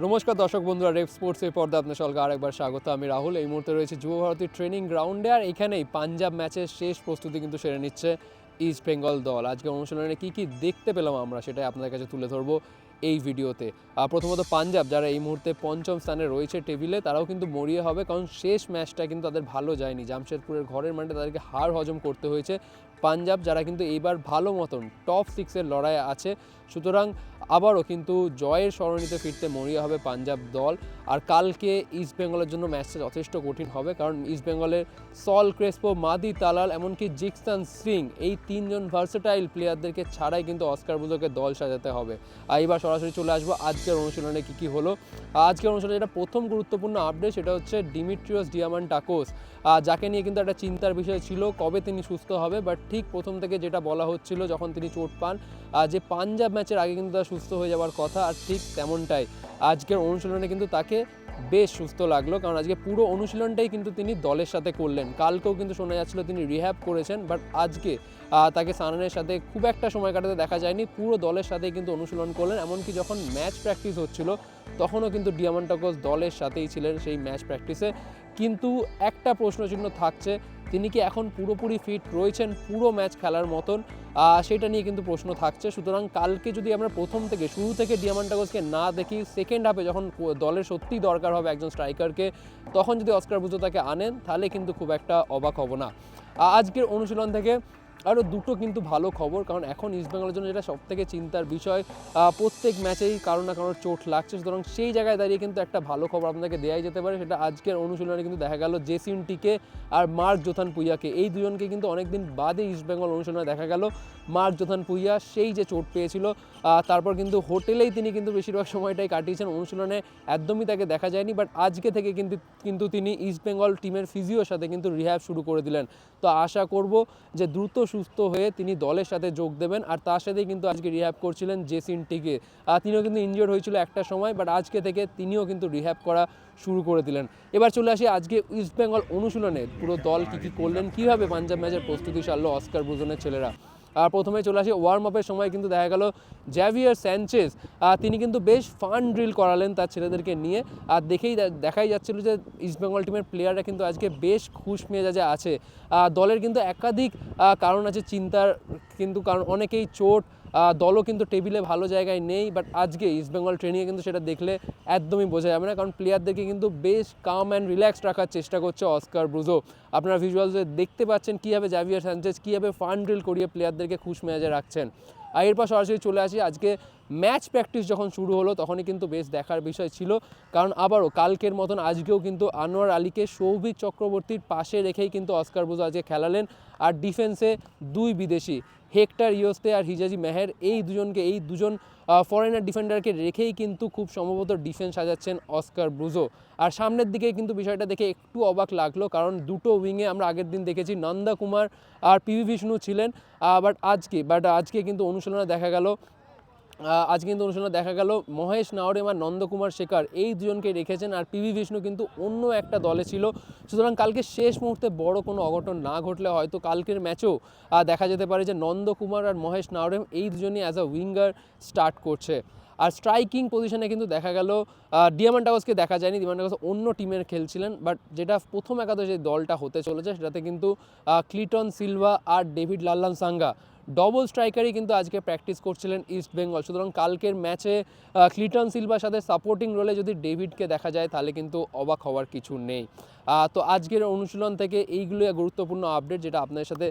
নমস্কার দর্শক বন্ধুরা রেপ স্পোর্টসের পর্দা আপনার সকলকে আরেকবার স্বাগত। আমি রাহুল, এই মুহূর্তে রয়েছে যুব ভারতী ট্রেনিং গ্রাউন্ডে আর এখানেই পাঞ্জাব ম্যাচের শেষ প্রস্তুতি কিন্তু সেরে নিচ্ছে ইস্ট বেঙ্গল দল। আজকে অনুশীলনে কী কী দেখতে পেলাম আমরা সেটাই আপনাদের কাছে তুলে ধরবো এই ভিডিওতে। আর প্রথমত পাঞ্জাব, যারা এই মুহূর্তে পঞ্চম স্থানে রয়েছে টেবিলে, তারাও কিন্তু মরিয়ে হবে, কারণ শেষ ম্যাচটা কিন্তু তাদের ভালো যায়নি। জামশেদপুরের ঘরের মাঠে তাদেরকে হার হজম করতে হয়েছে। পাঞ্জাব, যারা কিন্তু এইবার ভালো মতন টপ সিক্সের লড়াইয়ে আছে। সুতরাং আবারও কিন্তু জয়ের সরণিতে ফিরতে মরিয়া হবে পাঞ্জাব দল। আর কালকে ইস্ট বেঙ্গলের জন্য ম্যাচটা যথেষ্ট কঠিন হবে, কারণ ইস্ট বেঙ্গলের সল ক্রেসপো মাদি তালাল এমনকি জিক্সান সিং এই তিনজন ভার্সেটাইল প্লেয়ারদেরকে ছাড়াই কিন্তু অস্কার বুজোকে দল সাজাতে হবে। আর এবার সরাসরি চলে আসব আজকের অনুশীলনে কী কী হলো। আজকের অনুশীলনে যেটা প্রথম গুরুত্বপূর্ণ আপডেট সেটা হচ্ছে ডিমিট্রিয়াস ডিয়ামান টাকোস যাকে নিয়ে কিন্তু একটা চিন্তার বিষয় ছিল, কবে তিনি সুস্থ হবে বাট ঠিক প্রথম থেকে যেটা বলা হচ্ছিল যখন তিনি চোট পান যে পাঞ্জাব ম্যাচের আগে কিন্তু তার সুস্থ হয়ে যাওয়ার কথা আর ঠিক তেমনটাই। আজকের অনুশীলনে কিন্তু তাকে বেশ সুস্থ লাগল, কারণ আজকে পুরো অনুশীলনটাই কিন্তু তিনি দলের সাথে করলেন। কালকেও কিন্তু শোনা যাচ্ছিল তিনি রিহ্যাব করেছেন বাট আজকে তাকে সানানের সাথে খুব একটা সময় কাটাতে দেখা যায়নি, পুরো দলের সাথেই কিন্তু অনুশীলন করলেন, এমনকি যখন ম্যাচ প্র্যাকটিস হচ্ছিল, তখনও কিন্তু ডিয়ামান্টাকোস দলের সাথেই ছিলেন সেই ম্যাচ প্র্যাকটিসে কিন্তু একটা প্রশ্নচিহ্ন থাকছে, তিনি কি এখন পুরোপুরি ফিট রয়েছেন পুরো ম্যাচ খেলার মতন? সেটা নিয়ে কিন্তু প্রশ্ন থাকছে। সুতরাং কালকে যদি আমরা প্রথম থেকে শুরু থেকে ডিয়ামান্টাগোসকে না দেখি সেকেন্ড হাফে যখন দলের সত্যিই দরকার হবে একজন স্ট্রাইকারকে তখন যদি অস্কার বুজো তাকে আনেন, তাহলে কিন্তু খুব একটা অবাক হব না। আজকের অনুশীলন থেকে আরও দুটো কিন্তু ভালো খবর, কারণ এখন ইস্টবেঙ্গলের জন্য যেটা সবথেকে চিন্তার বিষয় প্রত্যেক ম্যাচেই কারও না কারোর চোট লাগছে। সুতরাং সেই জায়গায় দাঁড়িয়ে কিন্তু একটা ভালো খবর আপনাদেরকে দেওয়াই যেতে পারে, সেটা আজকের অনুশীলনে কিন্তু দেখা গেল জেসিন টিকে আর মার্ক জোথান পুইয়াকে এই দুজনকে কিন্তু অনেকদিন বাদে ইস্টবেঙ্গল অনুশীলনে দেখা গেল মার্ক জোথান পুইয়া, সেই যে চোট পেয়েছিল তারপর কিন্তু হোটেলেই তিনি কিন্তু বেশিরভাগ সময়টাই কাটিয়েছেন অনুশীলনে, একদমই তাকে দেখা যায়নি বাট আজকে থেকে কিন্তু কিন্তু তিনি ইস্টবেঙ্গল টিমের ফিজিওর সাথে কিন্তু রিহ্যাব শুরু করে দিলেন। তো আশা করব যে দ্রুত সুস্থ হয়ে তিনি দলের সাথে যোগ দেবেন আর তার সাথেই কিন্তু আজকে রিহ্যাব করছিলেন জেসিন টিকে। আর তিনিও কিন্তু ইনজিওর হয়েছিল একটা সময় বাট আজকে থেকে তিনিও কিন্তু রিহ্যাব করা শুরু করে দিলেন। এবার চলে আসি আজকে ইস্টবেঙ্গল অনুশীলনে। পুরো দল কী কী করলেন, কীভাবে পাঞ্জাব ম্যাচের প্রস্তুতি সারল অস্কার বুজনের ছেলেরা? প্রথমে চলে আসি ওয়ার্ম আপের সময় কিন্তু দেখা গেল জ্যাভিয়ার স্যানচেস তিনি কিন্তু বেশ ফান ড্রিল করালেন তার ছেলেদেরকে নিয়ে। আর দেখেই দেখাই যাচ্ছিল যে ইস্টবেঙ্গল টিমের প্লেয়াররা কিন্তু আজকে বেশ খুশ মেজাজে আছে। দলের কিন্তু একাধিক কারণ আছে চিন্তার কিন্তু কারণ অনেকেই চোট দলও কিন্তু টেবিলে ভালো জায়গায় নেই বাট আজকে ইস্টবেঙ্গল ট্রেনিংয়ে কিন্তু সেটা দেখলে একদমই বোঝা যাবে না, কারণ প্লেয়ারদেরকে কিন্তু বেশ কাম অ্যান্ড রিল্যাক্স রাখার চেষ্টা করছে অস্কার ব্রুজো আপনারা ভিজুয়ালসে দেখতে পাচ্ছেন কীভাবে জাভিয়ার সানচেজ কীভাবে ফান্ড ড্রিল করিয়ে প্লেয়ারদেরকে খুশ মেজাজে রাখছেন। আর এরপর সরাসরি চলে আসি আজকে ম্যাচ প্র্যাকটিস যখন শুরু হলো, তখনই কিন্তু বেশ দেখার বিষয় ছিল। কারণ আবারও কালকের মতন আজকেও কিন্তু আনোয়ার আলীকে সৌভিক চক্রবর্তীর পাশে রেখেই কিন্তু অস্কার বুজো আজকে খেলালেন। আর ডিফেন্সে দুই বিদেশি, হেক্টর ইয়োস্তে আর হিজাজি মেহের, এই দুজনকে, এই দুজন ফরেনার ডিফেন্ডারকে রেখেই কিন্তু খুব সম্ভবত ডিফেন্স সাজাচ্ছেন অস্কার ব্রুজো আর সামনের দিকে কিন্তু বিষয়টা দেখে একটু অবাক লাগল, কারণ দুটো উইংয়ে আমরা আগের দিন দেখেছি নন্দা কুমার আর পিভি বিষ্ণু ছিলেন। বাট আজকে বাট আজকে কিন্তু অনুশীলনে দেখা গেল আজ কিন্তু অনুষ্ঠানে দেখা গেল মহেশ নাওরেম আর নন্দকুমার শেখর। এই দুজনকে রেখেছেন আর পিভি বিষ্ণু কিন্তু অন্য একটা দলে ছিল। সুতরাং কালকে শেষ মুহূর্তে বড় কোনো অঘটন না ঘটলে হয়তো কালকের ম্যাচেও দেখা যেতে পারে যে নন্দকুমার আর মহেশ নাওরেম এই দুজনই অ্যাজ আ উইঙ্গার স্টার্ট করছে। আর স্ট্রাইকিং পজিশনে কিন্তু দেখা গেল ডিয়ামান্টাগসকে দেখা যায়নি। ডিয়ামান্টাগস অন্য টিমের খেলছিলেন বাট যেটা প্রথম একাদশ যে দলটা হতে চলেছে সেটাতে কিন্তু ক্লিটন সিলভা আর ডেভিড লাল্লান সাঙ্গা ডবল স্ট্রাইকারই কিন্তু আজকে প্র্যাকটিস করছিলেন ইস্ট বেঙ্গল সুতরাং কালকের ম্যাচে ক্লিটন সিলভার সাথে সাপোর্টিং রোলে যদি ডেভিডকে দেখা যায়, তাহলে কিন্তু অবাক হওয়ার কিছু নেই। তো আজকের অনুশীলন থেকে এইগুলো গুরুত্বপূর্ণ আপডেট যেটা আপনাদের সাথে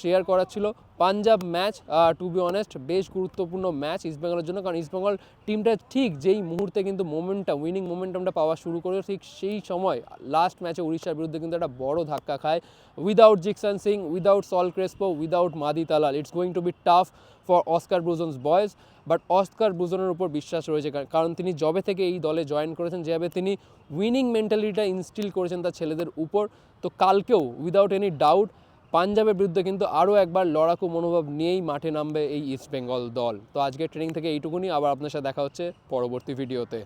শেয়ার করার ছিল। Punjab match to be honest বেশ গুরুত্বপূর্ণ ম্যাচ ইস্টবেঙ্গলের জন্য। কারণ ইস্টবেঙ্গল টিমটা ঠিক যেই মুহূর্তে কিন্তু মোমেন্টাম উইনিং মোমেন্টামটা পাওয়া শুরু করে ঠিক সেই সময় লাস্ট ম্যাচে উড়িষ্যার বিরুদ্ধে কিন্তু একটা বড় ধাক্কা খায়। Without Jeakson Singh without Saul Crespo without Madih Talal it's going to be tough for Oscar Bruzon's boys but Oscar ব্রুজনের উপর বিশ্বাস রয়েছে। কার- কারণ তিনি জবে থেকে এই দলে জয়েন করেছেন, যেভাবে তিনি উইনিং মেন্টালিটিটা ইনস্টিল করেছেন তার ছেলেদের উপর, তো কালকেও উইদাউট এনি ডাউট পাঞ্জাবের বিরুদ্ধে কিন্তু আরও একবার লড়াকু মনোভাব নিয়েই মাঠে নামবে এই ইস্ট বেঙ্গল দল। তো আজকের ট্রেনিং থেকে এইটুকুনি, আবার আপনার সাথে দেখা হচ্ছে পরবর্তী ভিডিওতে।